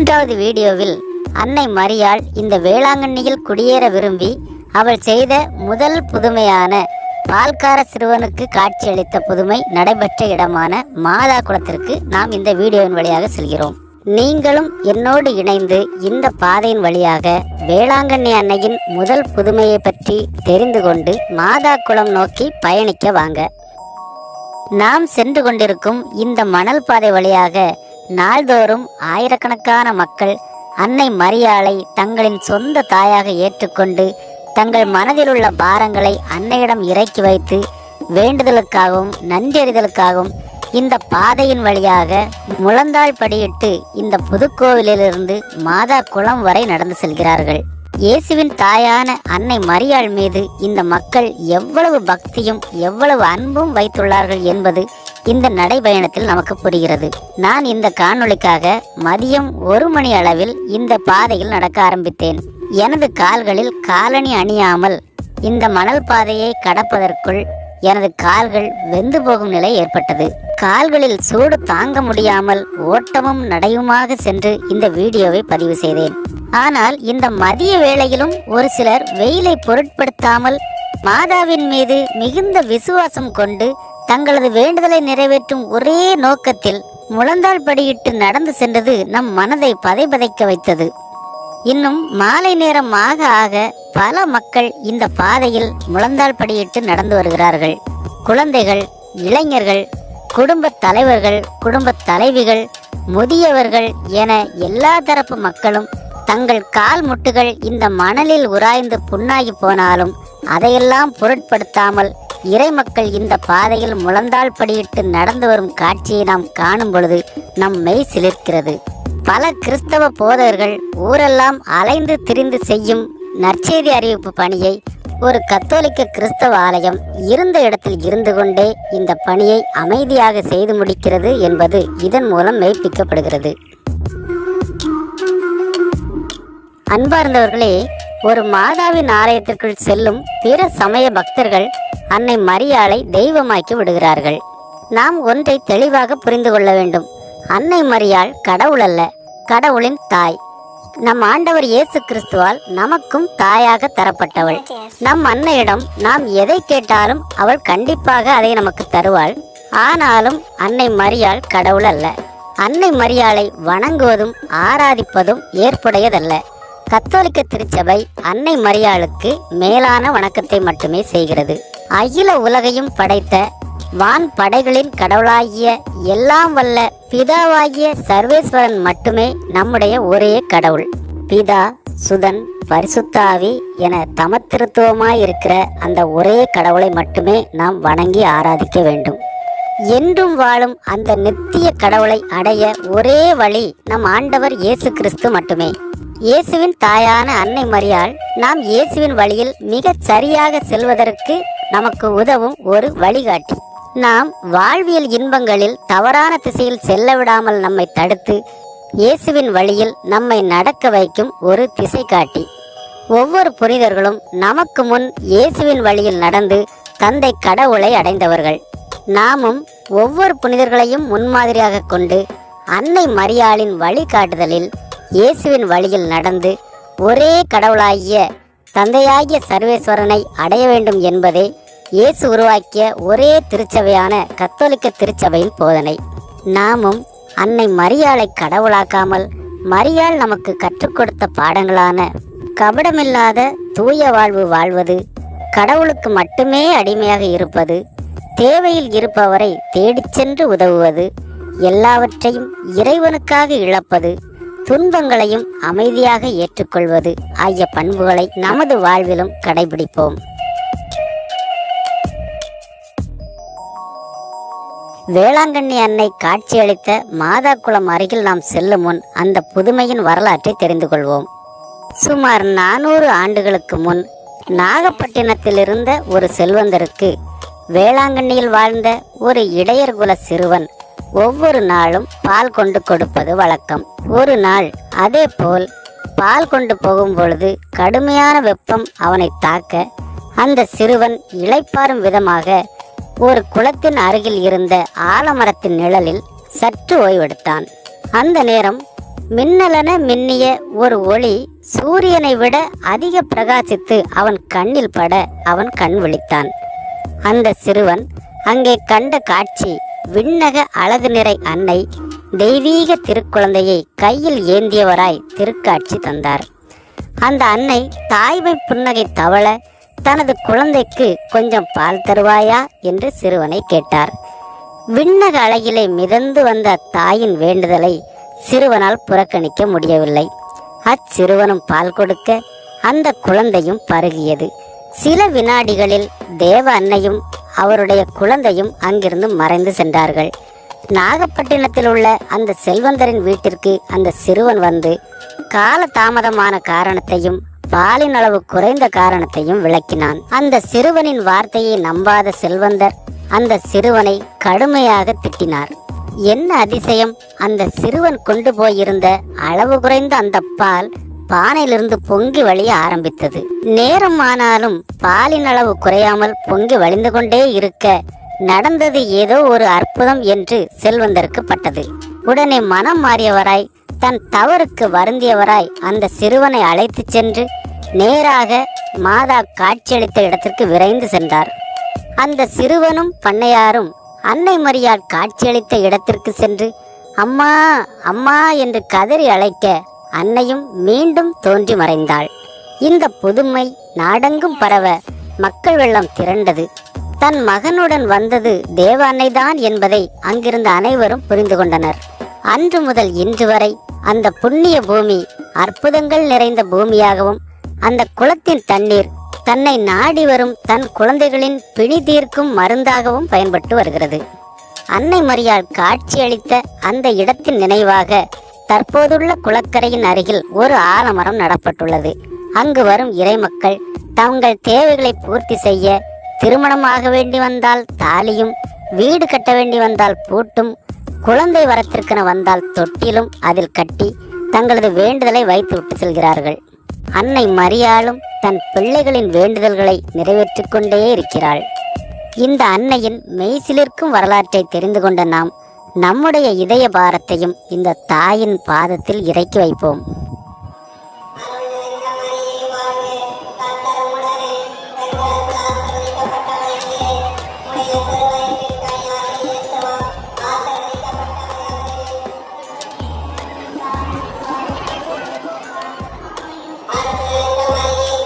மூன்றாவது வீடியோவில் அன்னை மரியாள் இந்த வேளாங்கண்ணியில் குடியேற விரும்பி அவள் செய்த முதல் புதுமையான பால்கார சிறுவனுக்கு காட்சியளித்த புதுமை நடைபெற்ற இடமான மாதா குளத்திற்கு நாம் இந்த வீடியோவின் வழியாக செல்கிறோம். நீங்களும் என்னோடு இணைந்து இந்த பாதையின் வழியாக வேளாங்கண்ணி அன்னையின் முதல் புதுமையை பற்றி தெரிந்து கொண்டு மாதா குளம் நோக்கி பயணிக்க வாங்க. நாம் சென்று கொண்டிருக்கும் இந்த மணல் பாதை வழியாக நாள்தோறும் ஆயிரக்கணக்கான மக்கள் அன்னை மரியாளை தங்களின் சொந்த தாயாக ஏற்றுக்கொண்டு தங்கள் மனதில் உள்ள பாரங்களை அன்னையிடம் இறக்கி வைத்து வேண்டுதலுக்காகவும் நன்றியறிதலுக்காகவும் இந்த பாதையின் வழியாக முழந்தாள் படியிட்டு இந்த புதுக்கோவிலிலிருந்து மாதா குளம் வரை நடந்து செல்கிறார்கள். இயேசுவின் தாயான அன்னை மரியாள் மீது இந்த மக்கள் எவ்வளவு பக்தியும் எவ்வளவு அன்பும் வைத்துள்ளார்கள் என்பது இந்த நடைபயணத்தில் நமக்கு புரிகிறது. நான் இந்த காணொளிக்காக மதியம் ஒரு மணி அளவில் இந்த பாதையில் நடக்க ஆரம்பித்தேன். எனது கால்களில் காலணி அணியாமல் இந்த மணல் பாதையை கடப்பதற்குள் எனது கால்கள் வெந்து போகும் நிலை ஏற்பட்டது. கால்களில் சூடு தாங்க முடியாமல் ஓட்டமும் நடையுமாக சென்று இந்த வீடியோவை பதிவு செய்தேன். ஆனால் இந்த மதிய வேளையிலும் ஒரு சிலர் வெயிலை பொருட்படுத்தாமல் மாதாவின் மீது மிகுந்த விசுவாசம் கொண்டு தங்களது வேண்டுதலை நிறைவேற்றும் ஒரே நோக்கத்தில் முழந்தாள் படியிட்டு நடந்து சென்றது நம் மனதை பதைபதைக்க வைத்தது. இன்னும் மாலை நேரம் ஆக ஆக பல மக்கள் இந்த பாதையில் முழந்தாள் படியிட்டு நடந்து வருகிறார்கள். குழந்தைகள் இளைஞர்கள் குடும்ப தலைவர்கள் குடும்ப தலைவிகள் முதியவர்கள் என எல்லா தரப்பு மக்களும் தங்கள் கால் முட்டுகள் இந்த மணலில் உராய்ந்து புண்ணாகி போனாலும் அதையெல்லாம் பொருட்படுத்தாமல் இறைமக்கள் இந்த பாதையில் முழந்தாள் படியிட்டு நடந்து வரும் காட்சியை நாம் காணும் பொழுது நம் மெய் சிலிர்க்கிறது. பல கிறிஸ்தவ போதகர்கள் ஊரெல்லாம் அலைந்து திரிந்து செய்யும் நற்செய்தி அறிவிப்பு பணியை ஒரு கத்தோலிக்க கிறிஸ்தவ ஆலயம் இருந்த இடத்தில் இருந்து கொண்டே இந்த பணியை அமைதியாக செய்து முடிக்கிறது என்பது இதன் மூலம் மெய்ப்பிக்கப்படுகிறது. அன்பார்ந்தவர்களே ஒரு மாதாவின் ஆலயத்திற்குள் செல்லும் பிற சமய பக்தர்கள் அன்னை மரியாளை தெய்வமாக்கி விடுகிறார்கள். நாம் ஒன்றை தெளிவாக புரிந்து கொள்ள வேண்டும். அன்னை மரியாள் கடவுள் அல்ல கடவுளின் தாய். நம் ஆண்டவர் இயேசு கிறிஸ்துவால் நமக்கும் தாயாக தரப்பட்டவள். நம் அன்னையிடம் நாம் எதை கேட்டாலும் அவள் கண்டிப்பாக அதை நமக்கு தருவாள். ஆனாலும் அன்னை மரியாள் கடவுள் அல்ல. அன்னை மரியாளை வணங்குவதும் ஆராதிப்பதும் ஏற்புடையதல்ல. கத்தோலிக்க திருச்சபை அன்னை மரியாளுக்கு மேலான வணக்கத்தை மட்டுமே செய்கிறது. அகில உலகையும் படைத்த வான் படைகளின் கடவுளாகிய எல்லாம் வல்ல பிதாவாகிய சர்வேஸ்வரன் மட்டுமே நம்முடைய ஒரே கடவுள். பிதா சுதன் பரிசுத்தாவி என தமத்திருத்துவமாய் இருக்கிற அந்த ஒரே கடவுளை மட்டுமே நாம் வணங்கி ஆராதிக்க வேண்டும். என்றும் வாழும் அந்த நித்திய கடவுளை அடைய ஒரே வழி நம் ஆண்டவர் இயேசு கிறிஸ்து மட்டுமே. இயேசுவின் தாயான அன்னை மரியாள் நாம் இயேசுவின் வழியில் மிகச் சரியாக செல்வதற்கு நமக்கு உதவும் ஒரு வழிகாட்டி. நாம் வாழ்வியல் இன்பங்களில் தவறான திசையில் செல்ல விடாமல் நம்மை தடுத்து இயேசுவின் வழியில் நம்மை நடக்க வைக்கும் ஒரு திசை காட்டி ஒவ்வொரு புனிதர்களும் நமக்கு முன் இயேசுவின் வழியில் நடந்து தந்தை கடவுளை அடைந்தவர்கள். நாமும் ஒவ்வொரு புனிதர்களையும் முன்மாதிரியாக கொண்டு அன்னை மரியாளின் வழிகாட்டுதலில் இயேசுவின் வழியில் நடந்து ஒரே கடவுளாகிய தந்தையாகிய சர்வேஸ்வரனை அடைய வேண்டும் என்பதே இயேசு உருவாக்கிய ஒரே திருச்சபையான கத்தோலிக்க திருச்சபையின் போதனை. நாமும் அன்னை மரியாளை கடவுளாக்காமல் மரியாள் நமக்கு கற்றுக் கொடுத்த பாடங்களான கபடமில்லாத தூய வாழ்வு வாழ்வது கடவுளுக்கு மட்டுமே அடிமையாக இருப்பது தேவையில் இருப்பவரை தேடிச் சென்று உதவுவது எல்லாவற்றையும் இறைவனுக்காக இழப்பது துன்பங்களையும் அமைதியாக ஏற்றுக்கொள்வது ஆகிய பண்புகளை நமது வாழ்விலும் கடைபிடிப்போம். வேளாங்கண்ணி அன்னை காட்சியளித்த மாதா குளம் அருகில் நாம் செல்லும் முன் அந்த புதுமையின் வரலாற்றை தெரிந்து கொள்வோம். சுமார் நானூறு ஆண்டுகளுக்கு முன் நாகப்பட்டினத்தில் இருந்த ஒரு செல்வந்தருக்கு வேளாங்கண்ணியில் வாழ்ந்த ஒரு இடையர்குல சிறுவன் ஒவ்வொரு நாளும் பால் கொண்டு கொடுப்பது வழக்கம். ஒரு நாள் அதே போல் பால் கொண்டு போகும் பொழுது கடுமையான வெப்பம் அவனை தாக்க அந்த சிறுவன் இளைப்பாறும் விதமாக ஒரு குளத்தின் அருகில் இருந்த ஆலமரத்தின் நிழலில் சற்று ஓய்வெடுத்தான். அந்த நேரம் மின்னலென மின்னிய ஒரு ஒளி சூரியனை விட அதிக பிரகாசித்து அவன் கண்ணில் பட அவன் கண் விழித்தான். அந்த சிறுவன் அங்கே கண்ட காட்சி விண்ணக அழகு நிறை அன்னை தெய்வீக திருக்குழந்தையை கையில் ஏந்தியவராய் திருக்காட்சி தந்தார். அந்த அன்னை தாய்மை புன்னகை தவள தனது குழந்தைக்கு கொஞ்சம் பால் தருவாயா என்று சிறுவனை கேட்டார். விண்ணக அழகிலே மிதந்து வந்த தாயின் வேண்டுதலை சிறுவனால் புறக்கணிக்க முடியவில்லை. அச்சிறுவனும் பால் கொடுக்க அந்த குழந்தையும் பருகியது. சில வினாடிகளில் தேவ அன்னையும் அவருடைய குழந்தையும் அங்கிருந்து மறைந்து சென்றார்கள். நாகப்பட்டினத்தில் உள்ள அந்த செல்வந்தரின் வீட்டிற்கு அந்த சிறுவன் வந்து கால தாமதமான காரணத்தையும் பாலின் அளவு குறைந்த காரணத்தையும் விளக்கினான். அந்த சிறுவனின் வார்த்தையை நம்பாத செல்வந்தர் அந்த சிறுவனை கடுமையாக திட்டினார். என்ன அதிசயம்? அந்த சிறுவன் கொண்டு போயிருந்த அளவு குறைந்த அந்த பால் பானையிலிருந்து பொங்கி வழிய ஆரம்பித்தது. நேரம் ஆனாலும் பாலின் அளவு குறையாமல் பொங்கி வழிந்து கொண்டே இருக்க நடந்தது ஏதோ ஒரு அற்புதம் என்று செல்வந்தருக்கு பட்டது. உடனே மனம் மாறியவராய் தன் தவறுக்கு வருந்தியவராய் அந்த சிறுவனை அழைத்துச் சென்று நேராக மாதா காட்சியளித்த இடத்திற்கு விரைந்து சென்றார். அந்த சிறுவனும் பண்ணையாரும் அன்னை மரியாள் காட்சியளித்த இடத்திற்கு சென்று அம்மா அம்மா என்று கதறி அழைக்க அன்னையும் மீண்டும் தோன்றி மறைந்தாள். இந்த புதுமை நாடெங்கும் பரவ மக்கள் வெள்ளம் திரண்டது. தன் மகனுடன் வந்தது தேவ அன்னைதான் என்பதை அங்கிருந்த அனைவரும் புரிந்து கொண்டனர். அன்று முதல் இன்று வரை அந்த புண்ணிய பூமி அற்புதங்கள் நிறைந்த பூமியாகவும் அந்த குளத்தின் தண்ணீர் தன்னை நாடி வரும் தன் குழந்தைகளின் பிணி தீர்க்கும் மருந்தாகவும் பயன்பட்டு வருகிறது. அன்னை மரியாள் காட்சியளித்த அந்த இடத்தின் நினைவாக தற்போதுள்ள குளக்கரையின் அருகில் ஒரு ஆலமரம் நடப்பட்டுள்ளது. அங்கு வரும் இறைமக்கள் தங்கள் தேவைகளை பூர்த்தி செய்ய திருமணமாக வேண்டி வந்தால் தாலியும் வீடு கட்ட வேண்டி வந்தால் பூட்டும் குழந்தை வரத்திற்கென வந்தால் தொட்டிலும் அதில் கட்டி தங்களது வேண்டுதலை வைத்து விட்டு செல்கிறார்கள். அன்னை மரியாளும் தன் பிள்ளைகளின் வேண்டுதல்களை நிறைவேற்றிக் கொண்டே இருக்கிறாள். இந்த அன்னையின் மெய்சிலிருக்கும் வரலாற்றை தெரிந்து கொண்ட நாம் நம்முடைய இதய பாரத்தையும் இந்த தாயின் பாதத்தில் இறக்கி வைப்போம்.